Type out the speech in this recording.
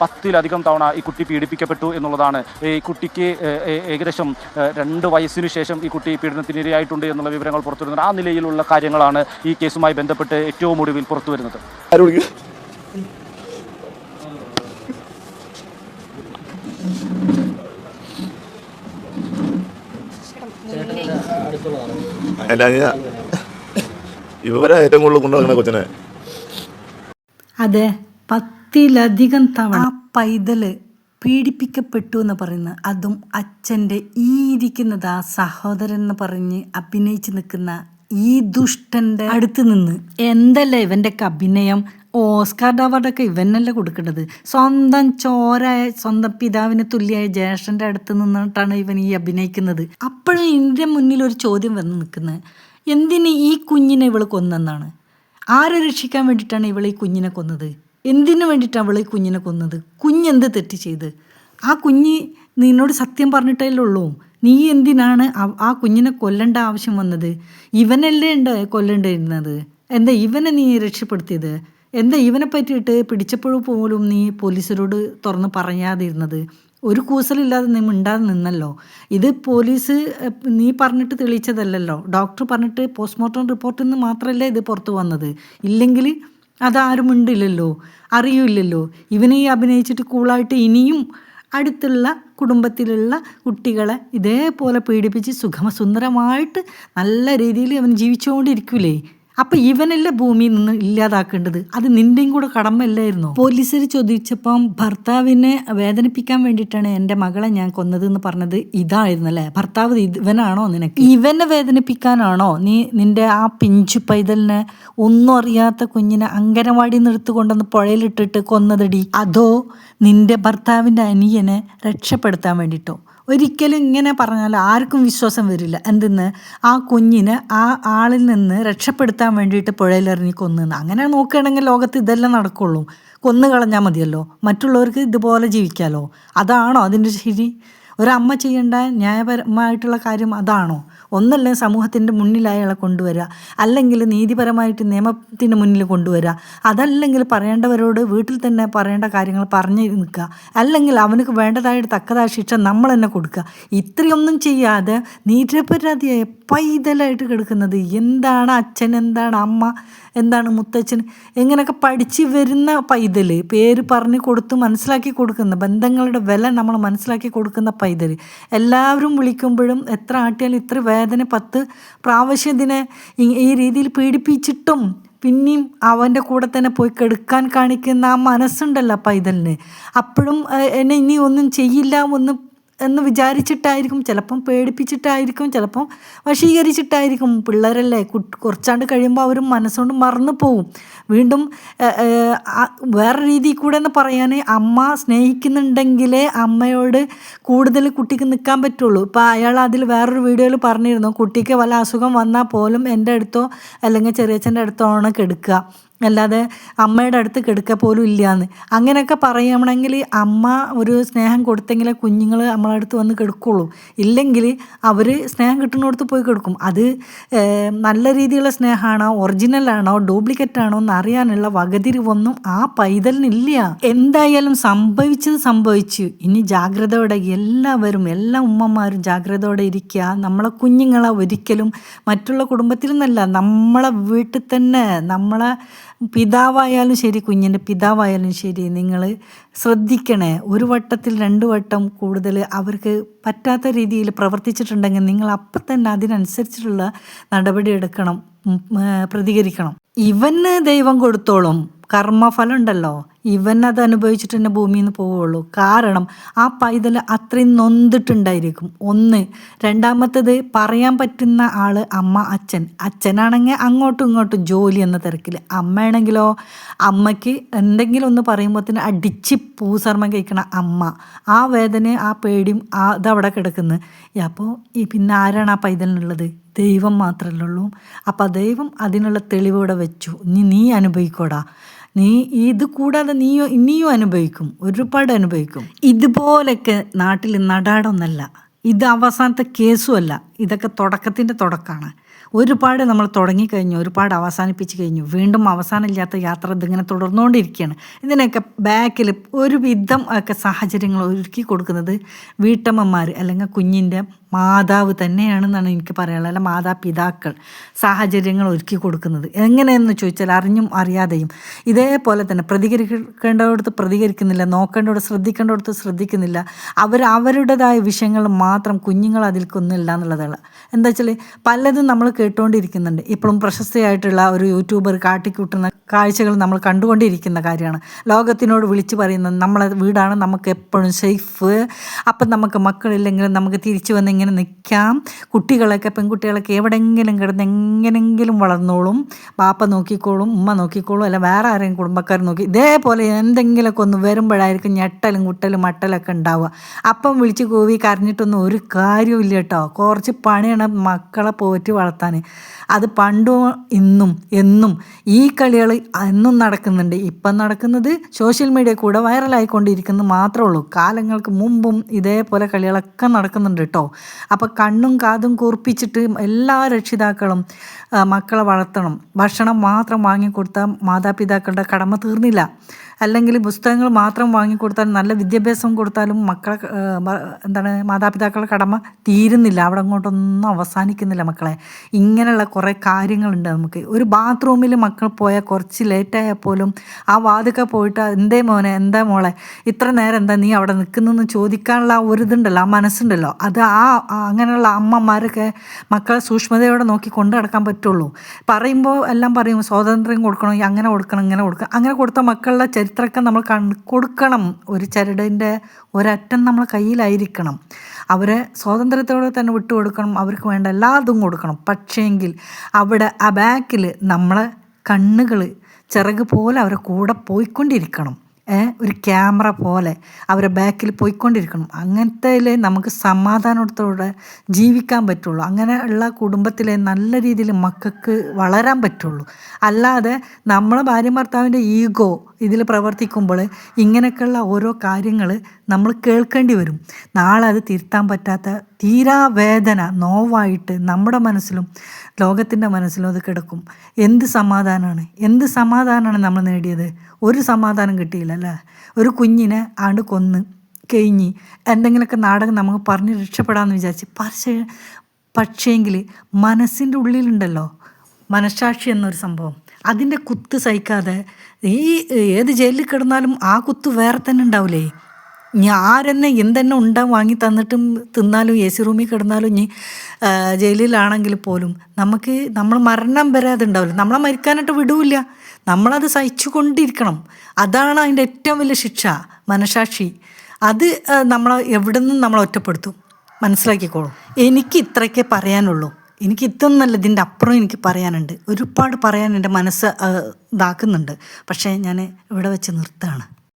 പത്തിലധികം തവണ ഈ കുട്ടി പീഡിപ്പിക്കപ്പെട്ടു എന്നുള്ളതാണ്. ഈ കുട്ടിക്ക് ഏകദേശം രണ്ട് വയസ്സിനു ശേഷം ഈ കുട്ടി പീഡനത്തിനിരയായിട്ടുണ്ട് എന്നുള്ള വിവരങ്ങൾ പുറത്തു വരുന്നത് ആ നിലയിലുള്ള കാര്യങ്ങളാണ് ഈ കേസുമായി ബന്ധപ്പെട്ട് ഏറ്റവും ഒടുവിൽ പുറത്തു വരുന്നത് ഇവരാ ഏറ്റവും കൂടുതൽ കൊച്ചിനെ. അതെ പത്തിലധികം തവണ. ആ പൈതൽ പീഡിപ്പിക്കപ്പെട്ടു എന്ന് പറയുന്ന അതും അച്ഛന്റെ ഈ ഇരിക്കുന്നത് ആ സഹോദരൻ എന്ന് പറഞ്ഞ് അഭിനയിച്ച് നിൽക്കുന്ന ഈ ദുഷ്ടന്റെ അടുത്ത് നിന്ന് എന്തല്ല ഇവന്റെയൊക്കെ അഭിനയം? ഓസ്കാർ അവാർഡൊക്കെ ഇവനല്ലേ കൊടുക്കേണ്ടത്? സ്വന്തം ചോരായ സ്വന്തം പിതാവിന് തുല്യമായ ജ്യേഷ്ഠന്റെ അടുത്ത് നിന്നിട്ടാണ് ഇവൻ ഈ അഭിനയിക്കുന്നത്. അപ്പോഴും എന്റെ മുന്നിൽ ഒരു ചോദ്യം വന്ന് നിൽക്കുന്നത്. എന്തിന് ഈ കുഞ്ഞിനെ ഇവൾ കൊന്നെന്നാണ്? ആരെ രക്ഷിക്കാൻ വേണ്ടിയിട്ടാണ് ഇവൾ ഈ കുഞ്ഞിനെ കൊന്നത്? എന്തിനു വേണ്ടിയിട്ടാണ് അവളെ കുഞ്ഞിനെ കൊന്നത്? കുഞ്ഞെന്ത് തെറ്റ് ചെയ്ത്? ആ കുഞ്ഞ് നിന്നോട് സത്യം പറഞ്ഞിട്ടല്ലേ ഉള്ളൂ. നീ എന്തിനാണ് ആ- കുഞ്ഞിനെ കൊല്ലേണ്ട ആവശ്യം വന്നത്? ഇവനല്ലേ ഉണ്ട് കൊല്ലേണ്ടിയിരുന്നത്. എന്താ ഇവനെ നീ രക്ഷപ്പെടുത്തിയത്? എന്താ ഇവനെ പറ്റിയിട്ട് പിടിച്ചപ്പോഴും പോലും നീ പോലീസരോട് തുറന്ന് പറയാതിരുന്നത്? ഒരു കൂസലില്ലാതെ നീ മിണ്ടാതെ നിന്നല്ലോ. ഇത് പോലീസ് നീ പറഞ്ഞിട്ട് തെളിയിച്ചതല്ലല്ലോ. ഡോക്ടർ പറഞ്ഞിട്ട് പോസ്റ്റ്മോർട്ടം റിപ്പോർട്ടിൽ നിന്ന് മാത്രമല്ലേ ഇത് പുറത്തു വന്നത്? ഇല്ലെങ്കിൽ അതാരും ഉണ്ടില്ലല്ലോ അറിയില്ലല്ലോ. ഇവനെ അഭിനയിച്ചിട്ട് കൂളായിട്ട് ഇനിയും അടുത്തുള്ള കുടുംബത്തിലുള്ള കുട്ടികളെ ഇതേപോലെ പീഡിപ്പിച്ച് സുഖമസുന്ദരമായിട്ട് നല്ല രീതിയിൽ അവൻ ജീവിച്ചുകൊണ്ടിരിക്കൂലേ? അപ്പൊ ഇവനല്ലേ ഭൂമി നിന്ന് ഇല്ലാതാക്കേണ്ടത്? അത് നിന്റെയും കൂടെ കടമല്ലായിരുന്നോ പോലീസർ ചോദിച്ചപ്പം ഭർത്താവിനെ വേദനിപ്പിക്കാൻ വേണ്ടിയിട്ടാണ് എന്റെ മകളെ ഞാൻ കൊന്നത് എന്ന് പറഞ്ഞത് ഇതായിരുന്നല്ലേ? ഭർത്താവ് ഇവനാണോ നിനക്ക്? ഇവനെ വേദനിപ്പിക്കാനാണോ നീ നിന്റെ ആ പിഞ്ചു പൈതലിനെ ഒന്നും അറിയാത്ത കുഞ്ഞിനെ അങ്കനവാടി നിർത്തി കൊണ്ടുവന്ന് പുഴയിലിട്ടിട്ട് കൊന്നതടി? അതോ നിന്റെ ഭർത്താവിന്റെ അനിയനെ രക്ഷപ്പെടുത്താൻ വേണ്ടിയിട്ടോ? ഒരിക്കലും ഇങ്ങനെ പറഞ്ഞാൽ ആർക്കും വിശ്വാസം വരില്ല. എന്തെന്ന്? ആ കുഞ്ഞിനെ ആ ആളിൽ നിന്ന് രക്ഷപ്പെടുത്താൻ വേണ്ടിയിട്ട് പുഴയിലെറിഞ്ഞ് കൊന്നെന്ന്. അങ്ങനെ നോക്കുകയാണെങ്കിൽ ലോകത്ത് ഇതെല്ലാം നടക്കുള്ളൂ. കൊന്നു കളഞ്ഞാൽ മതിയല്ലോ. മറ്റുള്ളവർക്ക് ഇതുപോലെ ജീവിക്കാമല്ലോ അതാണോ അതിന്റെ ശരി? ഒരമ്മ ചെയ്യേണ്ട ന്യായപരമായിട്ടുള്ള കാര്യം അതാണോ? ഒന്നല്ല സമൂഹത്തിന്റെ മുന്നിൽ അയാളെ കൊണ്ടുവരിക? അല്ലെങ്കിൽ നീതിപരമായിട്ട് നിയമത്തിന് മുന്നിൽ കൊണ്ടുവരിക? അതല്ലെങ്കിൽ പറയേണ്ടവരോട് വീട്ടിൽ തന്നെ പറയേണ്ട കാര്യങ്ങൾ പറഞ്ഞു നിൽക്കുക. അല്ലെങ്കിൽ അവനക്ക് വേണ്ടതായിട്ട് തക്കതായ ശിക്ഷ നമ്മൾ തന്നെ കൊടുക്കുക. ഇത്രയൊന്നും ചെയ്യാതെ നീരപരാധിയായ പൈതലായിട്ട് കിടക്കുന്നത് എന്താണ് അച്ഛൻ എന്താണ് അമ്മ എന്താണ് മുത്തച്ഛൻ? എങ്ങനെയൊക്കെ പഠിച്ച് വരുന്ന പൈതൽ. പേര് പറഞ്ഞു കൊടുത്ത് മനസ്സിലാക്കി കൊടുക്കുന്ന ബന്ധങ്ങളുടെ വില നമ്മൾ മനസ്സിലാക്കി കൊടുക്കുന്ന പൈതൽ. എല്ലാവരും വിളിക്കുമ്പോഴും എത്ര ആട്ടിയാലും ഇത്ര വേദന പത്ത് പ്രാവശ്യം ഇതിനെ ഈ- രീതിയിൽ പീഡിപ്പിച്ചിട്ടും പിന്നെയും അവന്റെ കൂടെ തന്നെ പോയി കെടുക്കാൻ കാണിക്കുന്ന ആ മനസ്സുണ്ടല്ലോ പൈതലിന്. അപ്പോഴും എന്നെ ഇനി ഒന്നും ചെയ്യില്ല ഒന്ന് എന്ന് വിചാരിച്ചിട്ടായിരിക്കും. ചിലപ്പം പേടിപ്പിച്ചിട്ടായിരിക്കും ചിലപ്പം വശീകരിച്ചിട്ടായിരിക്കും. പിള്ളേരല്ലേ കുറച്ചാണ്ട് കഴിയുമ്പോൾ അവർ മനസ്സുകൊണ്ട് മറന്നു പോവും. വീണ്ടും വേറെ രീതിയിൽ കൂടെ എന്ന് പറയാൻ അമ്മ സ്നേഹിക്കുന്നുണ്ടെങ്കിലേ അമ്മയോട് കൂടുതൽ കുട്ടിക്ക് നിൽക്കാൻ പറ്റുള്ളൂ. ഇപ്പോൾ അയാൾ അതിൽ വേറൊരു വീഡിയോയിൽ പറഞ്ഞിരുന്നു കുട്ടിക്ക് വല്ല അസുഖം വന്നാൽ പോലും എന്റെ അടുത്തോ അല്ലെങ്കിൽ ചെറിയച്ഛന്റെ അടുത്തോ ആണ് കെടുക്കുക. അല്ലാതെ അമ്മയുടെ അടുത്ത് കിടക്ക പോലും ഇല്ലയെന്ന് അങ്ങനെയൊക്കെ പറയണമെങ്കിൽ അമ്മ ഒരു സ്നേഹം കൊടുത്തെങ്കിലേ കുഞ്ഞുങ്ങൾ നമ്മളെ അടുത്ത് വന്ന് കിടക്കുള്ളൂ. ഇല്ലെങ്കിൽ അവർ സ്നേഹം കിട്ടുന്നിടത്ത് പോയി കിടക്കും. അത് നല്ല രീതിയിലുള്ള സ്നേഹമാണോ ഒറിജിനലാണോ ഡ്യൂപ്ലിക്കേറ്റ് ആണോ എന്ന് അറിയാനുള്ള വകതിരിവൊന്നും ആ പൈതലിനില്ല. എന്തായാലും സംഭവിച്ചത് സംഭവിച്ചു. ഇനി ജാഗ്രതയോടെ എല്ലാവരും എല്ലാ ഉമ്മമാരും ജാഗ്രതയോടെ ഇരിക്കുക. നമ്മളെ കുഞ്ഞുങ്ങളെ ഒരിക്കലും മറ്റുള്ള കുടുംബത്തിൽ നിന്നല്ല നമ്മളെ വീട്ടിൽ തന്നെ നമ്മളെ പിതാവായാലും ശരി കുഞ്ഞിന്റെ പിതാവായാലും ശരി നിങ്ങൾ ശ്രദ്ധിക്കണേ. ഒരു വട്ടത്തിൽ രണ്ട് വട്ടം കൂടുതൽ അവർക്ക് പറ്റാത്ത രീതിയിൽ പ്രവർത്തിച്ചിട്ടുണ്ടെങ്കിൽ നിങ്ങൾ അപ്പം തന്നെ അതിനനുസരിച്ചിട്ടുള്ള നടപടി എടുക്കണം ഉം, ഏ, പ്രതികരിക്കണം. ഇവന് ദൈവം കൊടുത്തോളും. കർമ്മഫലം ഉണ്ടല്ലോ. ഇവൻ അത് അനുഭവിച്ചിട്ട് തന്നെ ഭൂമിയിൽ നിന്ന് പോവുള്ളൂ. കാരണം ആ പൈതൽ അത്രയും നൊന്തിട്ടുണ്ടായിരിക്കും. ഒന്ന് രണ്ടാമത്തത് പറയാൻ പറ്റുന്ന ആൾ അമ്മ അച്ഛൻ. അച്ഛനാണെങ്കിൽ അങ്ങോട്ടും ഇങ്ങോട്ടും ജോലി എന്ന തിരക്കിൽ അമ്മയാണെങ്കിലോ അമ്മയ്ക്ക് എന്തെങ്കിലും ഒന്ന് പറയുമ്പോൾ തന്നെ അടിച്ച് പൂസർമ്മം കഴിക്കണ അമ്മ. ആ വേദന ആ പേടിയും ആ ഇതവിടെ കിടക്കുന്നു. അപ്പോൾ ഈ പിന്നെ ആരാണ് ആ പൈതലിനുള്ളത്? ദൈവം മാത്രമല്ലേ ഉള്ളൂ. അപ്പം ദൈവം അതിനുള്ള തെളിവോടെ വെച്ചു. നീ നീ അനുഭവിക്കോടാ. നീ ഇത് കൂടാതെ നീയോ ഇനിയും അനുഭവിക്കും ഒരുപാട് അനുഭവിക്കും. ഇതുപോലൊക്കെ നാട്ടിൽ നടാടൊന്നല്ല. ഇത് അവസാനത്തെ കേസുമല്ല ഇതൊക്കെ തുടക്കത്തിന്റെ തുടക്കമാണ് ഒരുപാട് നമ്മൾ തുടങ്ങിക്കഴിഞ്ഞു ഒരുപാട് അവസാനിപ്പിച്ച് കഴിഞ്ഞു. വീണ്ടും അവസാനമില്ലാത്ത യാത്ര ഇതിങ്ങനെ തുടർന്നുകൊണ്ടിരിക്കുകയാണ്. ഇതിനൊക്കെ ബാക്കിൽ ഒരുവിധം ഒക്കെ സാഹചര്യങ്ങൾ ഒരുക്കി കൊടുക്കുന്നത് വീട്ടമ്മമാർ അല്ലെങ്കിൽ കുഞ്ഞിന്റെ മാതാവ് തന്നെയാണെന്നാണ് എനിക്ക് പറയാനുള്ളത്. അല്ല മാതാപിതാക്കൾ സാഹചര്യങ്ങൾ ഒരുക്കി കൊടുക്കുന്നത്. എങ്ങനെയെന്ന് ചോദിച്ചാൽ അറിഞ്ഞും അറിയാതെയും. ഇതേപോലെ തന്നെ പ്രതികരിക്കേണ്ടടുത്ത് പ്രതികരിക്കുന്നില്ല നോക്കേണ്ടവിടെ ശ്രദ്ധിക്കേണ്ടടുത്ത് ശ്രദ്ധിക്കുന്നില്ല. അവർ അവരുടേതായ വിഷയങ്ങൾ മാത്രം കുഞ്ഞുങ്ങൾ അതിൽ കൊന്നില്ല എന്നുള്ളതാണ്. എന്താ വെച്ചാൽ പലതും നമ്മൾ കേട്ടുകൊണ്ടിരിക്കുന്നുണ്ട്. ഇപ്പോഴും പ്രശസ്തയായിട്ടുള്ള ഒരു യൂട്യൂബർ കാട്ടിക്കൂട്ടുന്ന കാഴ്ചകൾ നമ്മൾ കണ്ടുകൊണ്ടിരിക്കുന്ന കാര്യമാണ്. ലോകത്തിനോട് വിളിച്ചു പറയുന്നത് നമ്മളെ വീടാണ് നമുക്ക് എപ്പോഴും സേഫ്. അപ്പം നമുക്ക് മക്കളില്ലെങ്കിലും നമുക്ക് തിരിച്ചു വന്ന് ഇങ്ങനെ നിൽക്കാം. കുട്ടികളൊക്കെ പെൺകുട്ടികളൊക്കെ എവിടെയെങ്കിലും കിടന്ന് എങ്ങനെങ്കിലും വളർന്നോളും. പാപ്പ നോക്കിക്കോളും ഉമ്മ നോക്കിക്കോളും അല്ല വേറെ ആരെങ്കിലും കുടുംബക്കാർ നോക്കി. ഇതേപോലെ എന്തെങ്കിലുമൊക്കെ ഒന്ന് വരുമ്പോഴായിരിക്കും ഞെട്ടലും കുട്ടലും മട്ടലൊക്കെ ഉണ്ടാവുക. അപ്പം വിളിച്ച് കൂവി കരഞ്ഞിട്ടൊന്നും ഒരു കാര്യമില്ല കേട്ടോ. കുറച്ച് പണിയാണ് മക്കളെ പോറ്റി വളർത്താൻ. അത് പണ്ടും ഇന്നും എന്നും ഈ കളികൾ എന്നും നടക്കുന്നുണ്ട്. ഇപ്പം നടക്കുന്നത് സോഷ്യൽ മീഡിയ കൂടെ വൈറലായിക്കൊണ്ടിരിക്കുന്നത് മാത്രമേ ഉള്ളൂ. കാലങ്ങൾക്ക് മുമ്പും ഇതേപോലെ കളികളൊക്കെ നടക്കുന്നുണ്ട് കേട്ടോ. അപ്പോൾ കണ്ണും കാതും കൂർപ്പിച്ചിട്ട് എല്ലാ രക്ഷിതാക്കളും മക്കളെ വളർത്തണം. ഭക്ഷണം മാത്രം വാങ്ങിക്കൊടുത്താൽ മാതാപിതാക്കളുടെ കടമ തീർന്നില്ല. അല്ലെങ്കിൽ പുസ്തകങ്ങൾ മാത്രം വാങ്ങിക്കൊടുത്താലും നല്ല വിദ്യാഭ്യാസം കൊടുത്താലും മക്കളെ എന്താണ് മാതാപിതാക്കളുടെ കടമ തീരുന്നില്ല. അവിടെ അങ്ങോട്ടൊന്നും അവസാനിക്കുന്നില്ല മക്കളെ. ഇങ്ങനെയുള്ള കുറേ കാര്യങ്ങളുണ്ട് നമുക്ക്. ഒരു ബാത്റൂമിൽ മക്കൾ പോയാൽ കുറച്ച് ലേറ്റായാൽ പോലും ആ വാതിക്ക പോയിട്ട് എന്തേ മോനെ എന്താ മോളെ? ഇത്ര നേരം എന്താ നീ അവിടെ നിൽക്കുന്നതെന്ന് ചോദിക്കാനുള്ള ആ ഒരു ഇതുണ്ടല്ലോ ആ മനസ്സുണ്ടല്ലോ. അത് ആ അങ്ങനെയുള്ള അമ്മമാരൊക്കെ മക്കളെ സൂക്ഷ്മതയോടെ നോക്കി കൊണ്ടു നടക്കാൻ പറ്റുള്ളൂ. പറയുമ്പോൾ എല്ലാം പറയും സ്വാതന്ത്ര്യം കൊടുക്കണം അങ്ങനെ കൊടുക്കണം ഇങ്ങനെ കൊടുക്കണം. അങ്ങനെ കൊടുത്ത മക്കളുടെ ചരിത്രമൊക്കെ നമ്മൾ കൊടുക്കണം. ഒരു ചരടിന്റെ ഒരറ്റം നമ്മൾ കയ്യിലായിരിക്കണം. അവരെ സ്വാതന്ത്ര്യത്തോടെ തന്നെ വിട്ടുകൊടുക്കണം. അവർക്ക് വേണ്ട എല്ലാതും കൊടുക്കണം. പക്ഷേങ്കിൽ അവിടെ ആ ബാക്കിൽ നമ്മളെ കണ്ണുകൾ ചിറക് പോലെ അവരെ കൂടെ പോയിക്കൊണ്ടിരിക്കണം. ഒരു ക്യാമറ പോലെ അവരെ ബാക്കിൽ പോയിക്കൊണ്ടിരിക്കണം. അങ്ങനത്തെ നമുക്ക് സമാധാനത്തോടെ ജീവിക്കാൻ പറ്റുള്ളൂ. അങ്ങനെ ഉള്ള കുടുംബത്തിലെ നല്ല രീതിയിൽ മക്കൾക്ക് വളരാൻ പറ്റുള്ളൂ. അല്ലാതെ നമ്മളെ ഭാര്യ ഭർത്താവിന്റെ ഈഗോ ഇതിൽ പ്രവർത്തിക്കുമ്പോൾ ഇങ്ങനെയൊക്കെയുള്ള ഓരോ കാര്യങ്ങൾ നമ്മൾ കേൾക്കേണ്ടി വരും. നാളെ അത് തിരുത്താൻ പറ്റാത്ത തീരാ വേദന നോവായിട്ട് നമ്മുടെ മനസ്സിലും ലോകത്തിന്റെ മനസ്സിലും അത് കിടക്കും. എന്ത് സമാധാനമാണ് എന്ത് സമാധാനമാണ് നമ്മൾ നേടിയത്? ഒരു സമാധാനം കിട്ടിയില്ല. അല്ലേ? ഒരു കുഞ്ഞിനെ ആണ്ട് കൊന്ന് കഴിഞ്ഞ് എന്തെങ്കിലുമൊക്കെ നാടകം നമുക്ക് പറഞ്ഞ് രക്ഷപ്പെടാമെന്ന് വിചാരിച്ച് പക്ഷേ പക്ഷേങ്കിൽ മനസ്സിന്റെ ഉള്ളിലുണ്ടല്ലോ മനഃസാക്ഷി എന്നൊരു സംഭവം. അതിന്റെ കുത്ത് സഹിക്കാതെ ഈ ഏത് ജയിലിൽ കിടന്നാലും ആ കുത്ത് വേറെ തന്നെ ഉണ്ടാവില്ലേ ഇനി ആരെന്നെ എന്തെന്നെ ഉണ്ട വാങ്ങി തന്നിട്ടും തിന്നാലും എ സി റൂമിൽ കിടന്നാലും ഇനി ജയിലിലാണെങ്കിൽ പോലും നമുക്ക് നമ്മൾ മരണം വരെ അതുണ്ടാവില്ല നമ്മളെ മരിക്കാനായിട്ട് വിടൂല്ല. നമ്മളത് സഹിച്ചു കൊണ്ടിരിക്കണം അതാണ് അതിന്റെ ഏറ്റവും വലിയ ശിക്ഷ മനസാക്ഷി. അത് നമ്മളെ എവിടെ നിന്നും നമ്മളെ ഒറ്റപ്പെടുത്തും. മനസ്സിലാക്കിക്കോളൂ. എനിക്ക് ഇത്രയൊക്കെ പറയാനുള്ളൂ. എനിക്ക് ഇതൊന്നല്ല ഇതിന്റെ അപ്പുറം എനിക്ക് പറയാനുണ്ട്. ഒരുപാട് പറയാൻ എന്റെ മനസ്സ് ഇതാക്കുന്നുണ്ട്. പക്ഷേ ഞാൻ ഇവിടെ വെച്ച് നിർത്താണ്